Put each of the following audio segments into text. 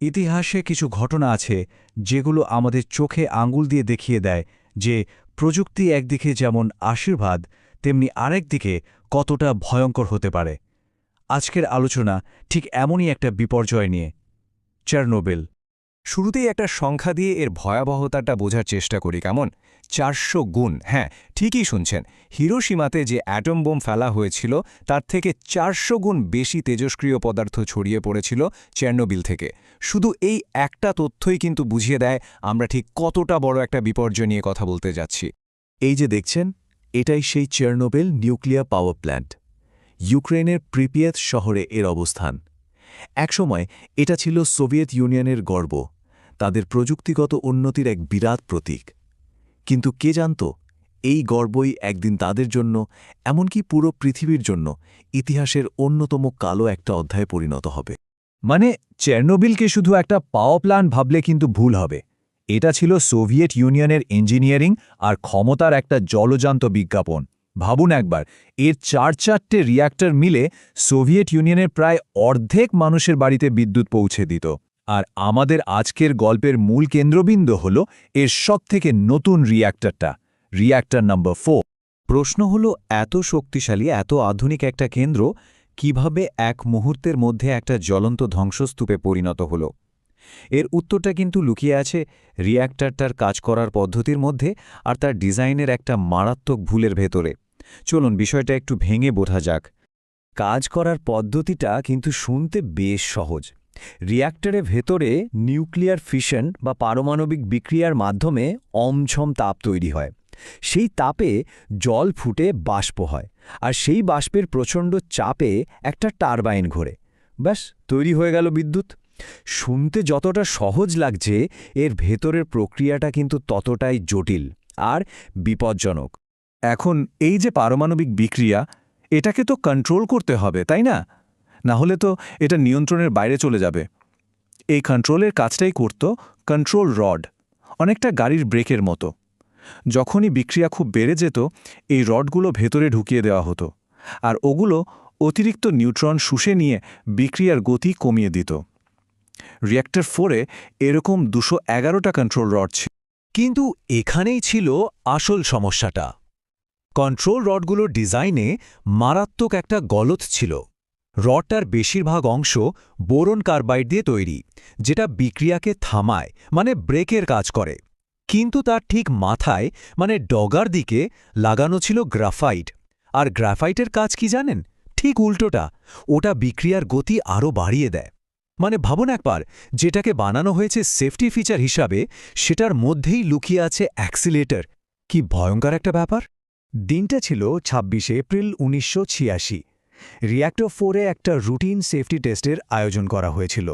ইতিহাসে কিছু ঘটনা আছে যেগুলো আমাদের চোখে আঙ্গুল দিয়ে দেখিয়ে দেয় যে প্রযুক্তি একদিকে যেমন আশীর্বাদ, তেমনি আরেকদিকে কতটা ভয়ঙ্কর হতে পারে। আজকের আলোচনা ঠিক এমনই একটা বিপর্যয় নিয়ে। চার্নোবেল শুরুতেই একটা সংখ্যা দিয়ে এর ভয়াবহতাটা বোঝার চেষ্টা করি, কেমন? চারশো গুণ। হ্যাঁ ঠিকই শুনছেন। হিরোসীমাতে যে অ্যাটম বোম ফেলা হয়েছিল, তার থেকে চারশো গুণ বেশি তেজস্ক্রিয় পদার্থ ছড়িয়ে পড়েছিল চেরনোবিল থেকে। শুধু এই একটা তথ্যই কিন্তু বুঝিয়ে দেয় আমরা ঠিক কতটা বড় একটা বিপর্যয় নিয়ে কথা বলতে যাচ্ছি। এই যে দেখছেন, এটাই সেই চেরনোবেল নিউক্লিয়ার পাওয়ার প্ল্যান্ট। ইউক্রেনের প্রিপিয়েত শহরে এর অবস্থান। একসময় এটা ছিল সোভিয়েত ইউনিয়নের গর্ব। তাদের প্রযুক্তিগত উন্নতির এক বিরাট প্রতীক। কিন্তু কে জানত, এই গর্বই একদিন তাদের জন্য, এমনকি পুরো পৃথিবীর জন্য, ইতিহাসের অন্যতম কালো একটা অধ্যায়ে পরিণত হবে। মানে চেরনোবিলকে শুধু একটা পাওয়ার প্ল্যান ভাবলে কিন্তু ভুল হবে। এটা ছিল সোভিয়েট ইউনিয়নের ইঞ্জিনিয়ারিং আর ক্ষমতার একটা জলজান্ত বিজ্ঞাপন। ভাবুন একবার, এর চার চারটে রিয়্যাক্টর মিলে সোভিয়েট ইউনিয়নের প্রায় অর্ধেক মানুষের বাড়িতে বিদ্যুৎ পৌঁছে দিত। আর আমাদের আজকের গল্পের মূল কেন্দ্রবিন্দু হল এর সবথেকে নতুন রিয়্যাক্টরটা রিয়্যাক্টর নম্বর ফোর। প্রশ্ন হল, এত শক্তিশালী, এত আধুনিক একটা কেন্দ্র কীভাবে এক মুহূর্তের মধ্যে একটা জ্বলন্ত ধ্বংসস্তূপে পরিণত হল? এর উত্তরটা কিন্তু লুকিয়ে আছে রিয়্যাক্টরটার কাজ করার পদ্ধতির মধ্যে আর তার ডিজাইনের একটা মারাত্মক ভুলের ভেতরে। চলুন, বিষয়টা একটু ভেঙে বোঝা যাক। কাজ করার পদ্ধতিটা কিন্তু শুনতে বেশ সহজ। রিয়্যাক্টরের ভেতরে নিউক্লিয়ার ফিশন বা পারমাণবিক বিক্রিয়ার মাধ্যমে অমঝম তাপ তৈরি হয়। সেই তাপে জল ফুটে বাষ্প হয় আর সেই বাষ্পের প্রচণ্ড চাপে একটা টারবাইন ঘোরে। ব্যাস, তৈরি হয়ে গেল বিদ্যুৎ। শুনতে যতটা সহজ লাগছে, এর ভেতরের প্রক্রিয়াটা কিন্তু ততটাই জটিল আর বিপজ্জনক। এখন এই যে পারমাণবিক বিক্রিয়া, এটাকে তো কন্ট্রোল করতে হবে, তাই না? না হলে তো এটা নিয়ন্ত্রণের বাইরে চলে যাবে। এই কন্ট্রোলের কাজটাই করত কন্ট্রোল রড অনেকটা গাড়ির ব্রেকের মতো। যখনই বিক্রিয়া খুব বেড়ে যেত, এই রডগুলো ভেতরে ঢুকিয়ে দেওয়া হতো আর ওগুলো অতিরিক্ত নিউট্রন শুষে নিয়ে বিক্রিয়ার গতি কমিয়ে দিত। রিয়্যাক্টর ফোরে এরকম দুশো এগারোটা কন্ট্রোল রড ছিল। কিন্তু এখানেই ছিল আসল সমস্যাটা। কন্ট্রোল রডগুলোর ডিজাইনে মারাত্মক একটা গলত ছিল। রডটার বেশিরভাগ অংশ বোরন কার্বাইড দিয়ে তৈরি, যেটা বিক্রিয়াকে থামায় মানে ব্রেকের কাজ করে। কিন্তু তার ঠিক মাথায় মানে ডগার দিকে, লাগানো ছিল গ্রাফাইট। আর গ্রাফাইটের কাজ কি জানেন? ঠিক উল্টোটা, ওটা বিক্রিয়ার গতি আরও বাড়িয়ে দেয়। মানে ভাবুন একবার, যেটাকে বানানো হয়েছে সেফটি ফিচার হিসাবে, সেটার মধ্যেই লুকিয়ে আছে অ্যাক্সিলেটর। কি ভয়ঙ্কর একটা ব্যাপার? দিনটা ছিল ছাব্বিশে এপ্রিল উনিশশো ছিয়াশি। রিয়্যাক্টর ফোরে একটা রুটিন সেফটি টেস্টের আয়োজন করা হয়েছিল।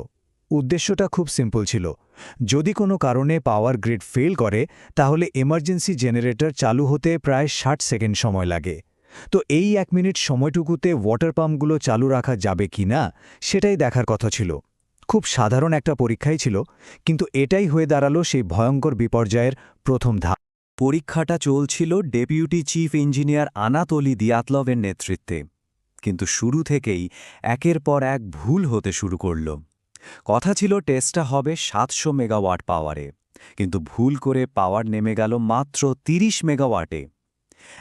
উদ্দেশ্যটা খুব সিম্পল ছিল। যদি কোনো কারণে পাওয়ার গ্রিড ফেল করে, তাহলে এমার্জেন্সি জেনারেটর চালু হতে প্রায় ষাট সেকেন্ড সময় লাগে। তো এই এক মিনিট সময়টুকুতে ওয়াটার পাম্পগুলো চালু রাখা যাবে কি না, সেটাই দেখার কথা ছিল। খুব সাধারণ একটা পরীক্ষাই ছিল, কিন্তু এটাই হয়ে দাঁড়াল সেই ভয়ঙ্কর বিপর্যয়ের প্রথম ধাপ। পরীক্ষাটা চলছিল ডেপুটি চিফ ইঞ্জিনিয়ার আনাতলি দিয়াতলভের নেতৃত্বে। কিন্তু শুরু থেকেই একের পর এক ভুল হতে শুরু করল। কথা ছিল টেস্টটা হবে সাতশো মেগাওয়াট পাওয়ারে, কিন্তু ভুল করে পাওয়ার নেমে গেল মাত্র ৩০ মেগাওয়াটে।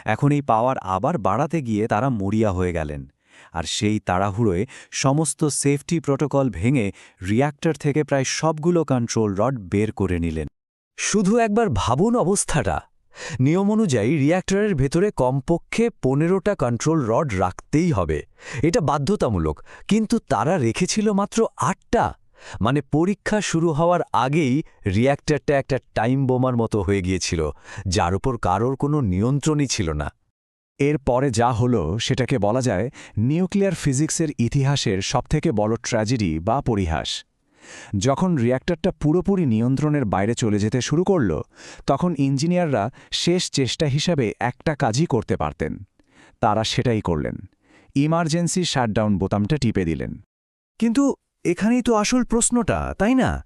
এখন এই পাওয়ার আবার বাড়াতে গিয়ে তারা মরিয়া হয়ে গেলেন, আর সেই তাড়াহুড়োয় সমস্ত সেফটি প্রোটোকল ভেঙে রিয়্যাক্টর থেকে প্রায় সবগুলো কন্ট্রোল রড বের করে নিলেন। শুধু একবার ভাবুন অবস্থাটা! নিয়ম অনুযায়ী রিয়্যাক্টরের ভেতরে কমপক্ষে পনেরোটা কন্ট্রোল রড রাখতেই হবে। এটা বাধ্যতামূলক, কিন্তু তারা রেখেছিল মাত্র আটটা। মানে পরীক্ষা শুরু হওয়ার আগেই রিয়্যাক্টরটা একটা টাইম বোমার মতো হয়ে গিয়েছিল, যার উপর কারোর কোনো নিয়ন্ত্রণই ছিল না। এর পরে যা হল, সেটাকে বলা যায় নিউক্লিয়ার ফিজিক্সের ইতিহাসের সবথেকে বড় ট্র্যাজেডি বা পরিহাস। যখন রিয়্যাক্টরটা পুরোপুরি নিয়ন্ত্রণের বাইরে চলে যেতে শুরু করল, তখন ইঞ্জিনিয়াররা শেষ চেষ্টা হিসাবে একটা কাজই করতে পারতেন। তারা সেটাই করলেন। ইমার্জেন্সি শাটডাউন বোতামটা টিপে দিলেন। কিন্তু এখানেই তো আসল প্রশ্নটা, তাই না?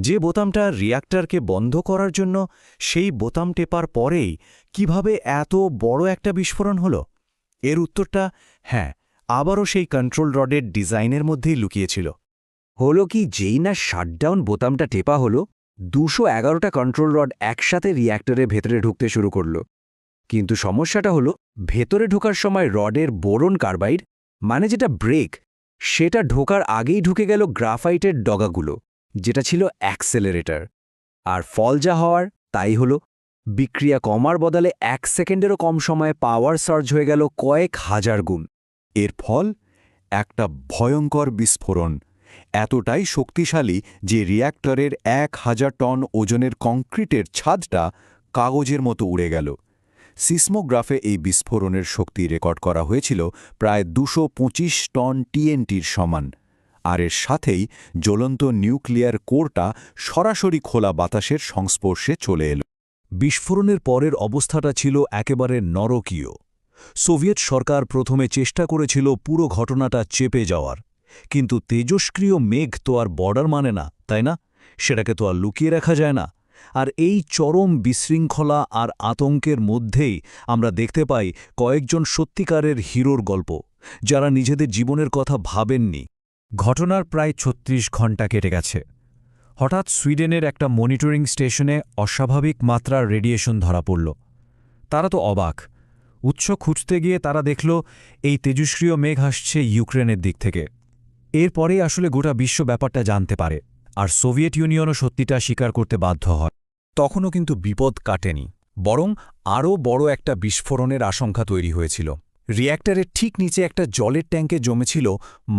যে বোতামটা রিয়্যাক্টরকে বন্ধ করার জন্য সেই বোতাম টেপার পরেই কীভাবে এত বড় একটা বিস্ফোরণ হলো? এর উত্তরটা হ্যাঁ আবারও সেই কন্ট্রোল রডের ডিজাইনের মধ্যেই লুকিয়েছিল। হলো কি যেই না শাটডাউন বোতামটা টেপা হলো, দুশো এগারোটা কন্ট্রোল রড একসাথে রিয়্যাক্টরের ভেতরে ঢুকতে শুরু করল। কিন্তু সমস্যাটা হলো, ভেতরে ঢোকার সময় রডের বোরন কার্বাইড মানে যেটা ব্রেক, সেটা ঢোকার আগেই ঢুকে গেল গ্রাফাইটের ডগাগুলো, যেটা ছিল অ্যাক্সেলারেটর। আর ফল যা হওয়ার, তাই হলো, বিক্রিয়া কমার বদলে এক সেকেন্ডেরও কম সময়ে পাওয়ার সার্জ হয়ে গেল কয়েক হাজার গুণ। এর ফল, একটা ভয়ঙ্কর বিস্ফোরণ। এতটাই শক্তিশালী যে রিয়্যাক্টরের এক হাজার টন ওজনের কংক্রিটের ছাদটা কাগজের মতো উড়ে গেল। সিসমোগ্রাফে এই বিস্ফোরণের শক্তি রেকর্ড করা হয়েছিল প্রায় দুশো টন টিএনটির সমান। আর এর সাথেই জ্বলন্ত নিউক্লিয়ার কোরটা সরাসরি খোলা বাতাসের সংস্পর্শে চলে এল। বিস্ফোরণের পরের অবস্থাটা ছিল একেবারে নরকীয়। সোভিয়েত সরকার প্রথমে চেষ্টা করেছিল পুরো ঘটনাটা চেপে যাওয়ার। কিন্তু তেজস্ক্রিয় মেঘ তো আর বর্ডার মানে না, তাই না? সেটাকে তো আর লুকিয়ে রাখা যায় না। আর এই চরম বিশৃঙ্খলা আর আতঙ্কের মধ্যেই আমরা দেখতে পাই কয়েকজন সত্যিকারের হিরোর গল্প, যারা নিজেদের জীবনের কথা ভাবেননি। ঘটনার প্রায় ছত্রিশ ঘণ্টা কেটে গেছে। হঠাৎ সুইডেনের একটা মনিটরিং স্টেশনে অস্বাভাবিক মাত্রার রেডিয়েশন ধরা পড়ল। তারা তো অবাক। উৎস খুঁজতে গিয়ে তারা দেখল, এই তেজস্ক্রিয় মেঘ আসছে ইউক্রেনের দিক থেকে। এরপরেই আসলে গোটা বিশ্ব ব্যাপারটা জানতে পারে, আর সোভিয়েত ইউনিয়নও সত্যিটা স্বীকার করতে বাধ্য হয়। তখনও কিন্তু বিপদ কাটেনি, বরং আরও বড় একটা বিস্ফোরণের আশঙ্কা তৈরি হয়েছিল। রিয়্যাক্টরের ঠিক নিচে একটা জলের ট্যাঙ্কে জমেছিল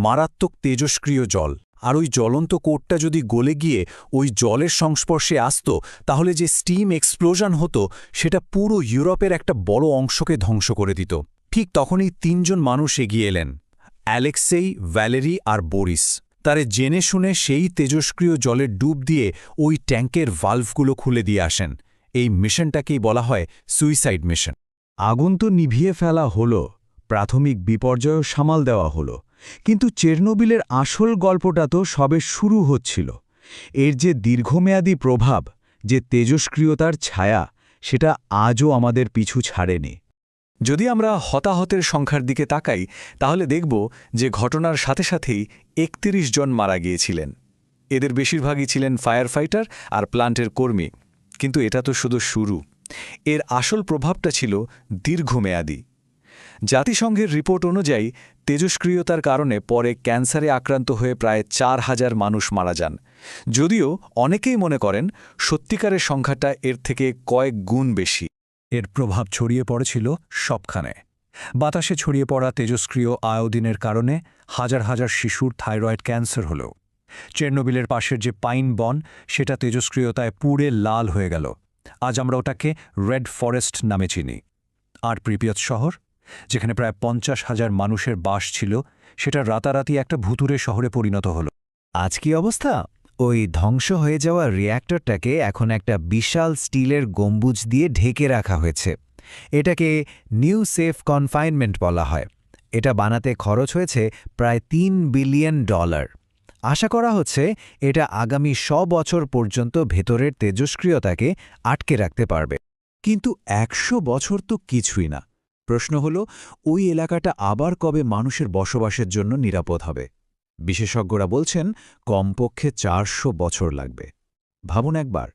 মারাত্মক তেজস্ক্রিয় জল, আর ওই জ্বলন্ত কোটটা যদি গলে গিয়ে ওই জলের সংস্পর্শে আসত, তাহলে যে স্টিম এক্সপ্লোশন হতো, সেটা পুরো ইউরোপের একটা বড় অংশকে ধ্বংস করে দিত। ঠিক তখনই তিনজন মানুষ এগিয়ে এলেন। অ্যালেক্সেই, ভ্যালেরি আর বোরিস। তারে জেনে শুনে সেই তেজস্ক্রিয় জলের ডুব দিয়ে ওই ট্যাঙ্কের ভাল্ভগুলো খুলে দিয়ে আসেন। এই মিশনটাকেই বলা হয় সুইসাইড মিশন আগুন তো নিভিয়ে ফেলা হলো, প্রাথমিক বিপর্যয় সামাল দেওয়া হলো। কিন্তু চেরনোবিলের আসল গল্পটা তো সবে শুরু হচ্ছিল। এর যে দীর্ঘমেয়াদী প্রভাব, যে তেজস্ক্রিয়তার ছায়া, সেটা আজও আমাদের পিছু ছাড়েনি। যদি আমরা হতাহতের সংখ্যার দিকে তাকাই, তাহলে দেখব যে ঘটনার সাথে সাথেই একত্রিশ জন মারা গিয়েছিলেন। এদের বেশিরভাগই ছিলেন ফায়ার ফাইটার আর প্লান্টের কর্মী। কিন্তু এটা তো শুধু শুরু। এর আসল প্রভাবটা ছিল দীর্ঘমেয়াদী। জাতিসংঘের রিপোর্ট অনুযায়ী তেজস্ক্রিয়তার কারণে পরে ক্যান্সারে আক্রান্ত হয়ে প্রায় চার হাজার মানুষ মারা যান। যদিও অনেকেই মনে করেন, সত্যিকারের সংখ্যাটা এর থেকে কয়েক গুণ বেশি। এর প্রভাব ছড়িয়ে পড়েছিল সবখানে। বাতাসে ছড়িয়ে পড়া তেজস্ক্রিয় আয়োদিনের কারণে হাজার হাজার শিশুর থাইরয়েড ক্যান্সার হল। চেরনোবিলের পাশের যে পাইন বন, সেটা তেজস্ক্রিয়তায় পুড়ে লাল হয়ে গেল। আজ আমরা ওটাকে রেড ফরেস্ট নামে চিনি। আর প্রিপিয়ত শহর, যেখানে প্রায় পঞ্চাশ হাজার মানুষের বাস ছিল, সেটা রাতারাতি একটা ভুতুরে শহরে পরিণত হল। আজ কি অবস্থা? ওই ধ্বংস হয়ে যাওয়া রিয়্যাক্টরটাকে এখন একটা বিশাল স্টিলের গম্বুজ দিয়ে ঢেকে রাখা হয়েছে। এটাকে নিউ সেফ কনফাইনমেন্ট বলা হয়। এটা বানাতে খরচ হয়েছে প্রায় তিন বিলিয়ন ডলার আশা করা হচ্ছে এটা আগামী শ বছর পর্যন্ত ভেতরের তেজস্ক্রিয়তাকে আটকে রাখতে পারবে। কিন্তু একশো বছর তো কিছুই না। প্রশ্ন হল, ওই এলাকাটা আবার কবে মানুষের বসবাসের জন্য নিরাপদ হবে? বিশেষজ্ঞরা বলছেন, কমপক্ষে চারশো বছর লাগবে। ভাবুন একবার,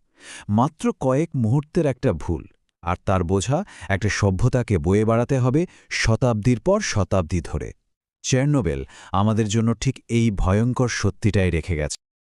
মাত্র কয়েক মুহূর্তের একটা ভুল, আর তার বোঝা একটা সভ্যতাকে বয়ে বাড়াতে হবে শতাব্দীর পর শতাব্দী ধরে। চেরনোবেল আমাদের জন্য ঠিক এই ভয়ঙ্কর সত্যিটাই রেখে গেছে।